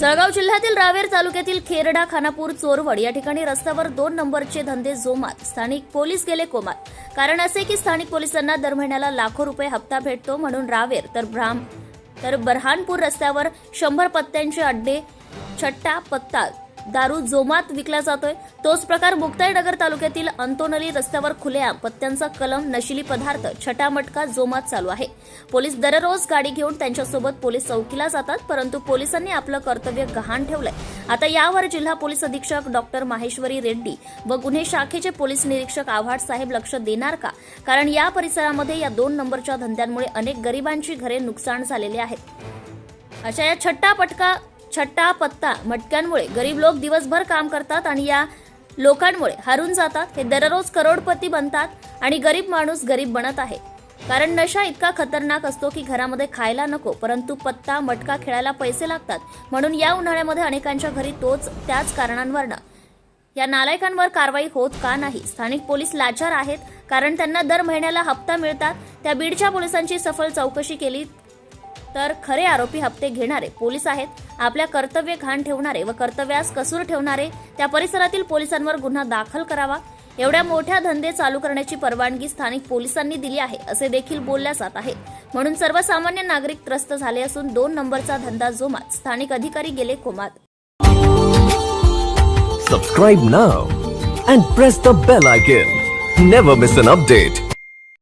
जळगाव जिल्ह्यातील रावेर तालुक्यातील खेरडा खानापूर चोरवड या ठिकाणी रस्त्यावर दोन नंबरचे धंदे जोमात. स्थानिक पोलीस गेले कोमात. कारण असे की स्थानिक पोलिसांना दर महिन्याला लाखो रुपये हप्ता भेटतो म्हणून रावेर तर ब्राह्म तर बरहानपूर रस्त्यावर शंभर पत्त्यांचे अड्डे छट्टा पत्ता दारू जोमात विकला जातोय. तोच प्रकार मुक्ताईनगर तालुक्यातील अंतोनली रस्त्यावर खुल्या पत्त्यांचा कलम नशिली पदार्थ छटामटका जोमात चालू आहे. पोलीस दररोज गाडी घेऊन त्यांच्यासोबत पोलीस चौकीला जातात परंतु पोलिसांनी आपलं कर्तव्य गहाण ठेवलंय. आता यावर जिल्हा पोलीस अधीक्षक डॉक्टर माहेश्वरी रेड्डी व गुन्हे शाखेचे पोलीस निरीक्षक आव्हाड साहेब लक्ष देणार का? कारण या परिसरामध्ये या दोन नंबरच्या धंद्यांमुळे अनेक गरिबांची घरे नुकसान झालेले आहे अशा या छट्टा पटका छट्टा पत्ता मटक्यांमुळे गरीब लोक दिवसभर काम करतात आणि या लोकांमुळे हारून जातात. हे दररोज करोडपती बनतात आणि गरीब माणूस गरीब बनत आहे. कारण नशा इतका खतरनाक असतो की घरामध्ये खायला नको परंतु पत्ता मटका खेळायला पैसे लागतात. म्हणून या उन्हाळ्यामध्ये अनेकांच्या घरी तोच त्याच कारणांवरनं. या नालायकांवर कारवाई होत का नाही? स्थानिक पोलीस लाचार आहेत कारण त्यांना दर महिन्याला हप्ता मिळतात. त्या बीडच्या पोलिसांची सफल चौकशी केली तर खरे आरोपी हप्ते घेणारे पोलीस आहेत. आपल्या कर्तव्य घाण ठेवणारे व कर्तव्यास कसूर ठेवणारे त्या परिसरातील पोलिसांवर गुन्हा दाखल करावा. एवढ्या मोठ्या धंदे चालू करण्याची परवानगी स्थानिक पोलिसांनी दिली आहे असे देखील बोलल्या जात आहे. म्हणून सर्वसामान्य नागरिक त्रस्त झाले असून दोन नंबरचा धंदा जोमात. स्थानिक अधिकारी गेले कोमात. Subscribe now and press the bell icon never miss an update